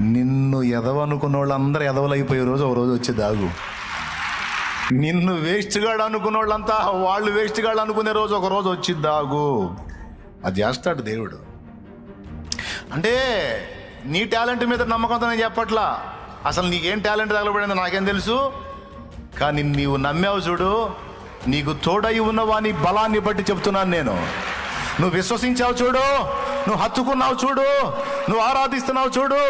నిన్ను ఎదవనుకున్న వాళ్ళందరూ ఎదవలైపోయే రోజు ఒక రోజు వచ్చి దాగు. నిన్ను వేస్ట్గాడు అనుకున్న వాళ్ళంతా వాళ్ళు వేస్ట్గాడు అనుకునే రోజు ఒక రోజు వచ్చి దాగు. అది చేస్తాడు దేవుడు. అంటే నీ టాలెంట్ మీద నమ్మకంతో నేను చెప్పట్లా. అసలు నీకేం టాలెంట్ తగలబడింది నాకేం తెలుసు? కానీ నీవు నమ్మావు చూడు నీకు తోడై ఉన్న వాని బలాన్ని బట్టి చెప్తున్నాను నేను. నువ్వు విశ్వసించావు చూడు నువ్వు హత్తుకున్నావు చూడు. నువ్వు ఆరాధిస్తున్నావు చూడు.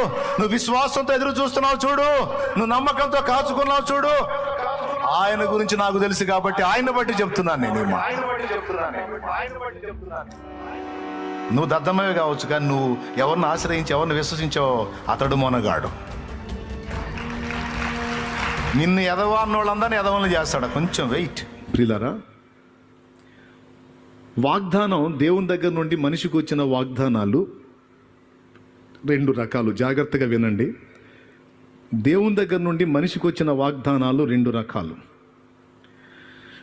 నువ్వు విశ్వాసంతో ఎదురు చూస్తున్నావు చూడు. నువ్వు నమ్మకంతో కాచుకున్నావు చూడు. ఆయన గురించి నాకు తెలుసు కాబట్టి ఆయన బట్టి చెప్తున్నాను నేను నువ్వు దద్దమే కావచ్చు కానీ నువ్వు ఎవరిని ఆశ్రయించి ఎవరిని విశ్వసించావో అతడు మొనగాడు. నిన్ను ఎదవా అన్నోళ్ళందరినీ ఎదవలను చేస్తాడు. కొంచెం వెయిట్. ప్రిలరా వాగ్దానం దేవుని దగ్గర నుండి మనిషికి వచ్చిన వాగ్దానాలు రెండు రకాలు. జాగ్రత్తగా వినండి. దేవుని దగ్గర నుండి మనిషికి వచ్చిన వాగ్దానాలు రెండు రకాలు.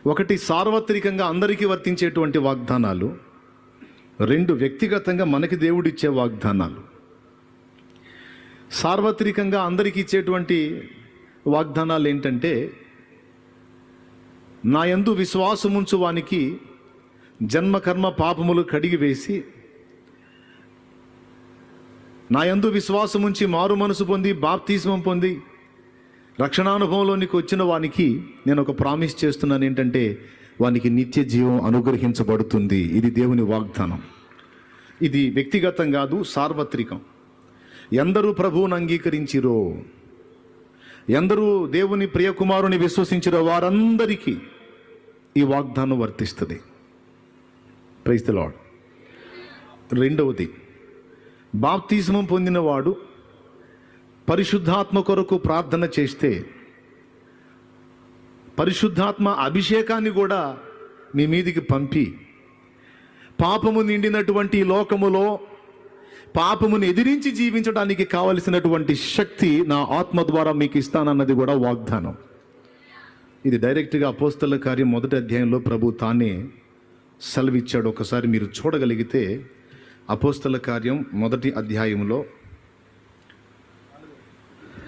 ఒకటి సార్వత్రికంగా అందరికీ వర్తించేటువంటి వాగ్దానాలు. రెండు వ్యక్తిగతంగా మనకి దేవుడిచ్చే వాగ్దానాలు. సార్వత్రికంగా అందరికీ ఇచ్చేటువంటి వాగ్దానాలు ఏంటంటే నా యందు విశ్వాసముంచు వానికి జన్మ కర్మ పాపములు కడిగి వేసి నా యందు విశ్వాసముంచి మారు మనసు పొంది బాప్తిస్మం పొంది రక్షణానుభవంలోనికి వచ్చిన వానికి నేను ఒక ప్రామిస్ చేస్తున్నాను. ఏంటంటే వానికి నిత్య జీవం అనుగ్రహించబడుతుంది. ఇది దేవుని వాగ్దానం. ఇది వ్యక్తిగతం కాదు సార్వత్రికం. ఎందరూ ప్రభువును అంగీకరించిరో ఎందరూ దేవుని ప్రియకుమారుని విశ్వసించిరో వారందరికీ ఈ వాగ్దానం వర్తిస్తుంది. ప్రైజ్ ద లాడ్ రెండవది బాప్తిజమం పొందినవాడు పరిశుద్ధాత్మ కొరకు ప్రార్థన చేస్తే పరిశుద్ధాత్మ అభిషేకాన్ని కూడా మీ మీదికి పంపి పాపము నిండినటువంటి లోకములో పాపమును ఎదిరించి జీవించడానికి కావలసినటువంటి శక్తి నా ఆత్మ ద్వారా మీకు ఇస్తానన్నది కూడా వాగ్దానం. ఇది డైరెక్ట్గా అపోస్తల కార్యం మొదటి అధ్యాయంలో ప్రభు తానే సెలవిచ్చాడు. ఒకసారి మీరు చూడగలిగితే అపోస్తల కార్యం మొదటి అధ్యాయంలో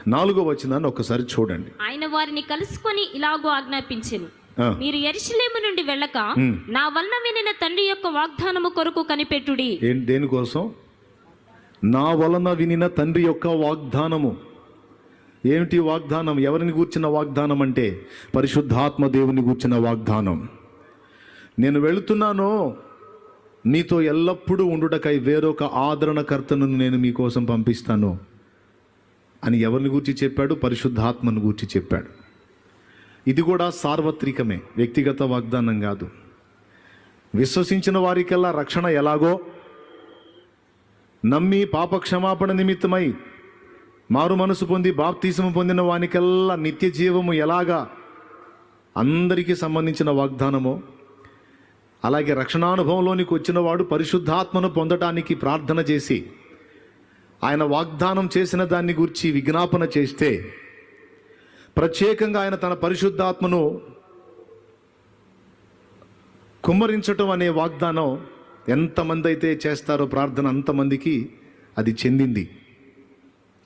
నాలుగో వచనాన్ని ఒకసారి చూడండి. ఆయన వారిని కలుసుకొని ఇలాగో ఆజ్ఞాపించెను. ఆ. మీరు ఎరిశలేము నుండి వెళ్ళక నా వలన వినిన తండ్రి యొక్క వాగ్దానము కొరకు కనిపెట్టుడి. ఏం దేనికోసం? నా వలన వినిన తండ్రి యొక్క వాగ్దానము. ఏమిటి వాగ్దానం? ఎవరిని గూర్చిన వాగ్దానం అంటే పరిశుద్ధాత్మ దేవుని గూర్చిన వాగ్దానం. నేను వెళుతున్నాను. మీతో ఎల్లప్పుడూ ఉండుటకై వేరొక ఆదరణకర్తను నేను మీకోసం పంపిస్తాను అని ఎవరిని గూర్చి చెప్పాడు? పరిశుద్ధాత్మను గూర్చి చెప్పాడు. ఇది కూడా సార్వత్రికమే వ్యక్తిగత వాగ్దానం కాదు. విశ్వసించిన వారికెల్లా రక్షణ ఎలాగో? నమ్మి పాప క్షమాపణ నిమిత్తమై మారు మనసు పొంది బాప్తీసము పొందిన వానికెల్లా నిత్య జీవము ఎలాగా? అందరికీ సంబంధించిన వాగ్దానమో? అలాగే రక్షణానుభవంలోనికి వచ్చినవాడు పరిశుద్ధాత్మను పొందటానికి ప్రార్థన చేసి ఆయన వాగ్దానం చేసిన దాన్ని గురించి విజ్ఞాపన చేస్తే ప్రత్యేకంగా ఆయన తన పరిశుద్ధాత్మను కుమ్మరించటం అనే వాగ్దానం ఎంతమంది అయితే చేస్తారో ప్రార్థన అంతమందికి అది చెందింది.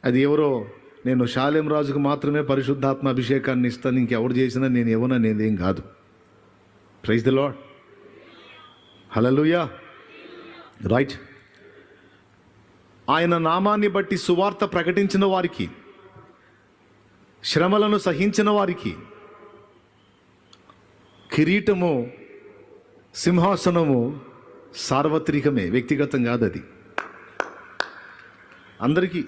అది ఎవరో నేను శాలేం రాజుకు మాత్రమే పరిశుద్ధాత్మ అభిషేకాన్ని ఇస్తాను ఇంకెవరు చేసినా నేను ఎవరో నేనేం కాదు. Praise the lord hallelujah right ఆయన నామాన్ని బట్టి సువార్త ప్రకటించిన వారికి శ్రమలను సహించిన వారికి కిరీటము సింహాసనము సార్వత్రికమే వ్యక్తిగతం కాదు అది. అందరికీ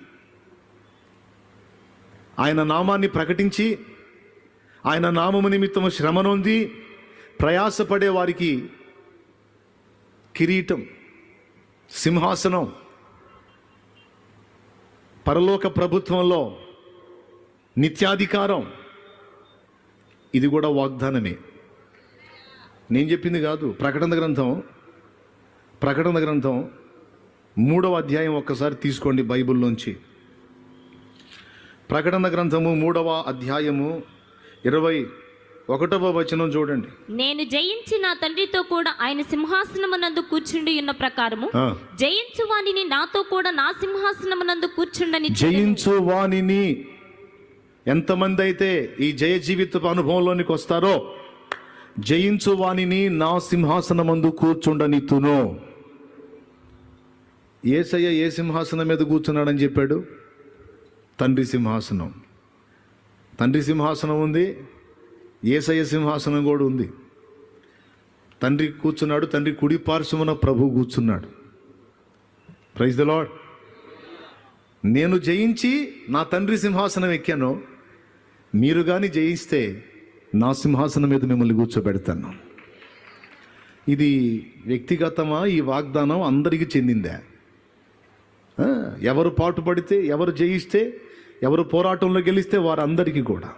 ఆయన నామాన్ని ప్రకటించి ఆయన నామము నిమిత్తము శ్రమనుంది ప్రయాసపడే వారికి కిరీటం సింహాసనం పరలోక ప్రభుత్వంలో నిత్యాధికారం ఇది కూడా వాగ్దానమే. నేను చెప్పింది కాదు ప్రకటన గ్రంథం ప్రకటన గ్రంథం మూడవ అధ్యాయం ఒక్కసారి తీసుకోండి బైబిల్లోంచి. ప్రకటన గ్రంథము మూడవ అధ్యాయము ఇరవై ఒకటవ వచనం చూడండి. నేను జయించి నా తండ్రితో కూడా ఆయన సింహాసనమునందు కూర్చుండి ఉన్న ప్రకారము. జయించు వానిని నాతో కూడా నా సింహాసనమునందు కూర్చుండని జయించు వాణిని ఎంతమంది అయితే ఈ జయ జీవితపు అనుభవంలోనికి వస్తారో జయించు వాణిని నా సింహాసనమందు కూర్చుండనిత్తును ఏసయ్య ఏ సింహాసనం మీద కూర్చున్నాడని చెప్పాడు? తండ్రి సింహాసనం. తండ్రి సింహాసనం ఉంది ఏసయ్య సింహాసనం కూడా ఉంది. తండ్రి కూర్చున్నాడు తండ్రి కుడి పార్శ్వమున ప్రభు కూర్చున్నాడు. ప్రైజ్ ద లాడ్ నేను జయించి నా తండ్రి సింహాసనం ఎక్కాను. మీరు కానీ జయిస్తే నా సింహాసనం మీద మిమ్మల్ని కూర్చోబెడతాను. ఇది వ్యక్తిగతమా ఈ వాగ్దానం అందరికీ చెందిందా? ఎవరు పాటుపడితే ఎవరు జయిస్తే ఎవరు పోరాటంలో గెలిస్తే వారందరికీ కూడా.